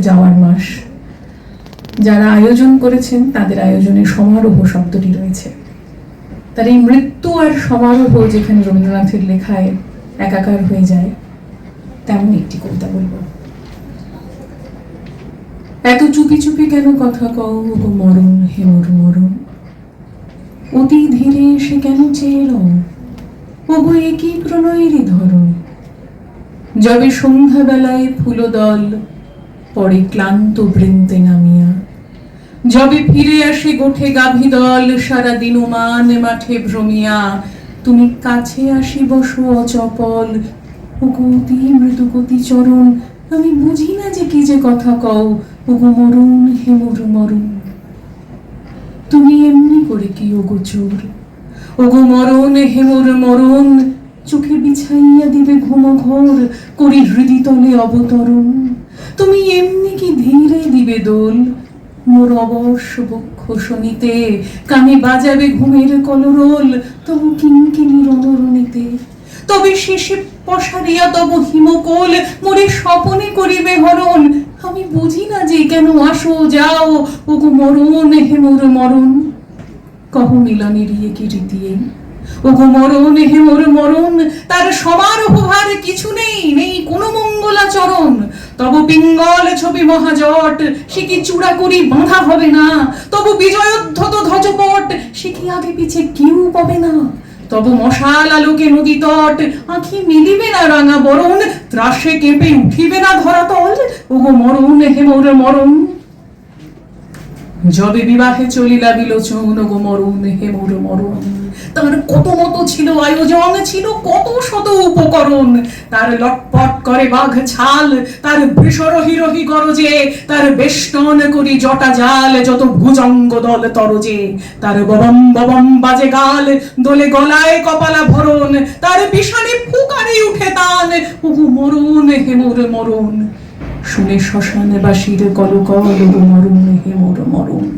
যাওয়ার মাস। যারা আয়োজন করেছেন, তাদের আয়োজনে সমারোহ শব্দটি রয়েছে। তার এই মৃত্যু আর সমারোহ যেখানে রবীন্দ্রনাথের লেখায় একাকার হয়ে যায়, তেমন একটি কবিতা বলব। এত চুপি চুপি কেন কথা কও গো মরণ হে মোর মরণ? অতি ধীরে সে কেন চেয়ে রও ওগো একই প্রণয়েরই ধরন। যবে সন্ধ্যাবেলায় ফুলদল পরে ক্লান্ত বৃন্তে নামিয়া। যবে ফিরে আসে গোঠে গাভী দল সারা দিন ওমান মাঠে ভ্রমিয়া। তুমি কাছে আসি বসো অচপল অতি মৃদুগতি চরণ। আমি বুঝি না যে কি যে কথা কও ওগো মরুন হে মরু মরুন। তুমি এমনি করে কি ওগো চোর? ওগো মরণ হে মোর মরণ চোখে বিছাইয়া দিবে ঘুম ঘোর করি হৃদিতলে অবতরণ। তুমি এমনি কি ধীরে দিবে দোল মোর অবশ্য বক্ষ শনিতে, কানে বাজাবে ঘুমের কলরোল, তবু কিঙ্কিনি রণরণিতে। তবে শেষে পশারিয়া তব হিমকোল, মোরে স্বপনে করিবে হরণ। আমি বুঝি না যে কেন আসো, যাও, ওগো মরণ হে মোর মরণ। কহ মিলনের ইয়ে কি রীতি? ওগো মরণ হে মোর মরণ, তার সমারোহ ভার কিছু নেই। তব পিঙ্গল ছবি মহাজট, সে কি চূড়া করি বাঁধা হবে না? তবু বিজয়োদ্ধত ধ্বজপট, সে কি আগে পিছে কেউ পাবে না? তব মশাল আলোকে নদী তট, আঁখি মিলিবে না রাঙা বরণ, ত্রাসে কেঁপে উঠিবে না ধরাতল। ওগো মরণ, হেমর মরণ। যবে বিবাহে চলিলা বিলোচন গো মরুন হে মোর মরুন তার কত মতো ছিল আয়োজন, ছিল কত শত উপকরণ। তার লটপট করে বাঘ ছাল, তার বৃষরহি রহি গরজে, তার বেষ্টন করি জটা জাল, যত ভুজঙ্গ দল তরজে। তার ববম ববম বাজে গাল, দোলে গলায় কপালা ভরণ, তার বিষানে ফুকারে উঠে তান মরুন হে মোর মরুন শুনে শ্মশানে বাসির কল কল গো হে মোর মরুন।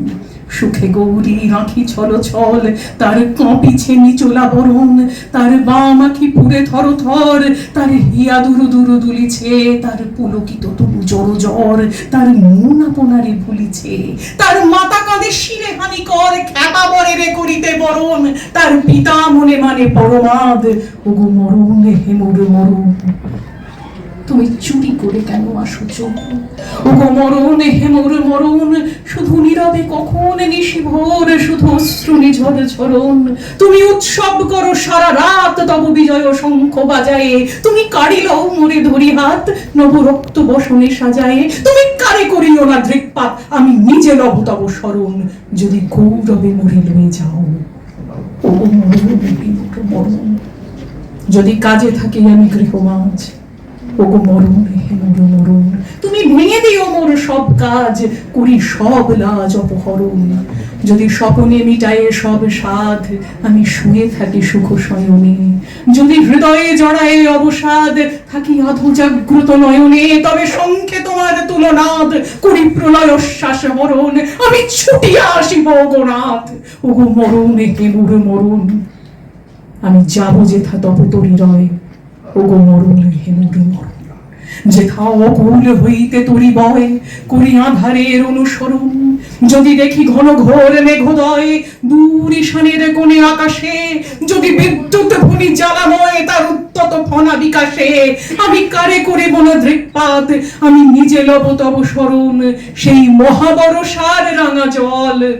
সুখে গৌরী আঁখি ছল ছল, তার কাঁপিছে নিচোলা বরণ তার বাম আঁখি পুরে থর থর, তার হিয়া দুরু দুরু দুলিছে, তার পুলকিত তবু জর জ্বর, তার মন আপনারে ভুলিছে, তার মাতা কাঁদে শিরে হানি কর খ্যাপা বরে রে করিতে বরণ, তার পিতা মনে মানে পরমাদ, ওগো মরুন হে মোর মরুন। তুমি চুরি করে কেন আসো চোখ? ওগো মরণ, হে মোর মরণ, শুধু নীরবে কখন নিশি ভোর শুধু অশ্রু নিঝর ঝরণ? তুমি উৎসব করো সারা রাত, তব বিজয় শঙ্খ বাজায়ে। তুমি কাড়ি লও মোরে ধরি হাত নব রক্ত বসনে সাজায়ে। তুমি কারে করিও না দৃকপাত, আমি নিজে লব তব স্মরণ, যদি গৌরবে মরে লয়ে যাও। ও মরণ যদি কাজে থাকি আমি গৃহমাঝ ওগো মরুন, হে মরু মরুন, তুমি ভেঙে দিও মোর সব কাজ, করি সব লাজ অপহরণ। যদি স্বপনে মিটায়ে সব সাধ আমি শুয়ে থাকি সুখ শয়নে। যদি হৃদয়ে জড়ায়ে অবসাদ, থাকি আধু জাগ্রত নয়নে, তবে সংখ্যে তোমার তুলনাদ, করি প্রলয় শ্বাস মরণ, আমি ছুটিয়া আসিব গোনাথ ওগো মরুন, হে মোর মরুন, আমি যাব যেথা তব তরি রয়। অনুসরণ। যদি দেখি ঘন ঘোর মেঘোদয়, দূর ঈশানের কোণে আকাশে, যদি বিদ্যুৎ ভূমি জ্বালাময় তার উত্তত ফনা বিকাশে, আমি কারে করে মনে দৃকপাত আমি নিজে লব তব স্মরণ, সেই মহাবরসার রাঙা জল।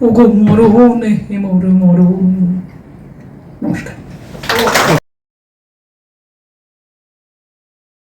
ওগো মরণ হে মোর মরণ। নমস্কার।